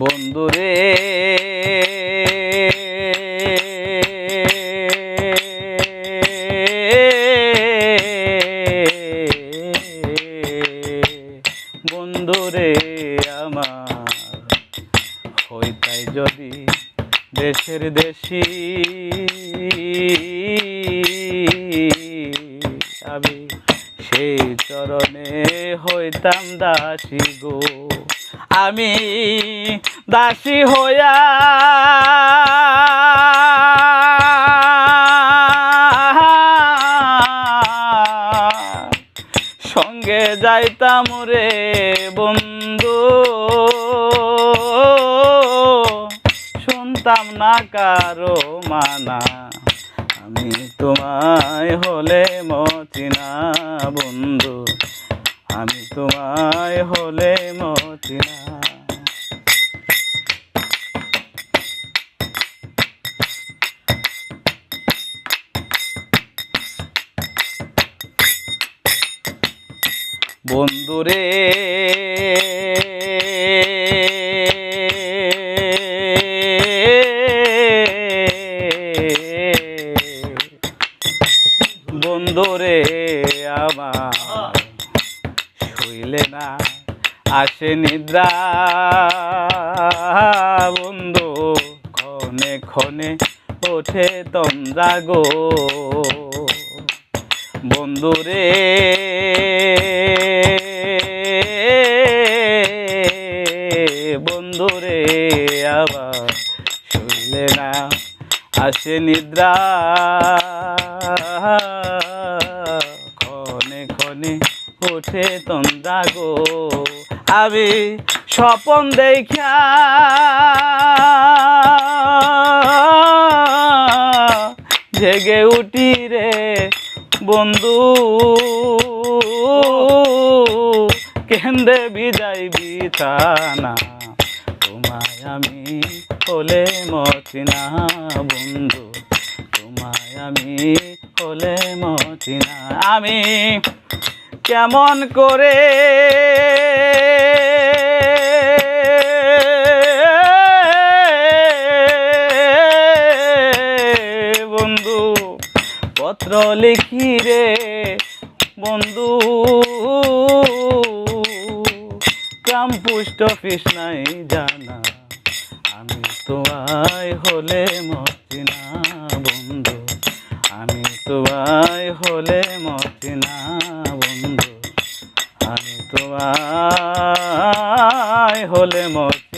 বন্ধুরে বন্ধুরে আমার হইতাই যদি দেশের দেশি আমি সেই চরণে হইতাম দাসী গো। আমি দাসী হইয়া সঙ্গে যাইতাম রে বন্ধু। শুনতাম না কারও মানা। আমি তোমায় হলে মচিনা বন্ধু। আমি তোমায় হলে মচিনা বন্ধুরে। বন্ধুরে আমার শুইলে না আসে নিদ্রা। বন্ধু ক্ষণে ক্ষণে ওঠে তন্দ্রা গো। বন্ধুরে বন্ধুরে, আবার শুনলে না আসে নিদ্রা। ক্ষণে ক্ষণে ওঠে তন্দ্রা গো, আমি স্বপন দেখা জেগে উঠি রে বন্ধু। কেন্দ্রে বিদায় বিছানা আমি হলে মচিনা বন্ধু। তোমায় আমি হলে মচিনা আমি কেমন করে বন্ধু, পত্র লিখি রে বন্ধু। গ্রাম পোস্ট অফিস নাই জানা। তোমায় হলে মচিনা বন্ধু। আমি তোমায় হলে মচিনা বন্ধু। আমি তোমায় হলে মচিনা